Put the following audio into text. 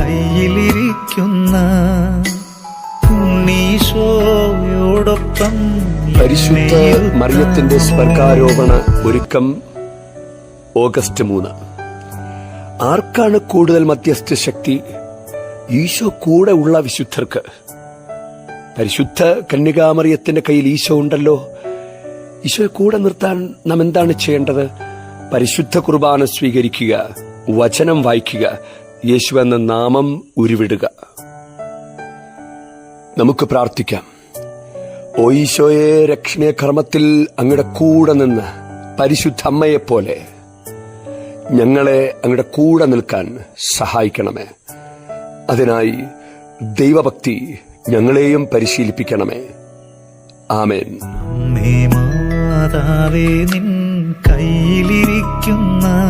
കയ്യിലിരിക്കുന്ന ഉണ്ണീശോയോടൊപ്പം പരിശുദ്ധ മറിയത്തിന്റെ സ്വർഗാരോപണ ഒരുക്കം ഓഗസ്റ്റ് മൂന്ന്. ആർക്കാണ് കൂടുതൽ മധ്യസ്ഥ ശക്തി? ഈശോ കൂടെ ഉള്ള വിശുദ്ധർക്ക്. പരിശുദ്ധ കന്യകാമറിയത്തിന്റെ കയ്യിൽ ഈശോ ഉണ്ടല്ലോ. ഈശോയെ കൂടെ നിർത്താൻ നാം എന്താണ് ചെയ്യേണ്ടത്? പരിശുദ്ധ കുർബാന സ്വീകരിക്കുക വചനം വായിക്കുക യേശു എന്ന നാമം ഉരുവിടുക. നമുക്ക് പ്രാർത്ഥിക്കാം. ഓ രക്ഷണീയ കർമ്മത്തിൽ അങ്ങയുടെ കൂടെ നിന്ന് പരിശുദ്ധ അമ്മയെപ്പോലെ ഞങ്ങളെ അങ്ങയുടെ കൂടെ നിൽക്കാൻ സഹായിക്കണമേ. അതിനായി ദൈവഭക്തി ഞങ്ങളെയും പരിശീലിപ്പിക്കണമേ. ആമേൻ. മാതാവേ നിൻ കയ്യിലിരിക്കുന്ന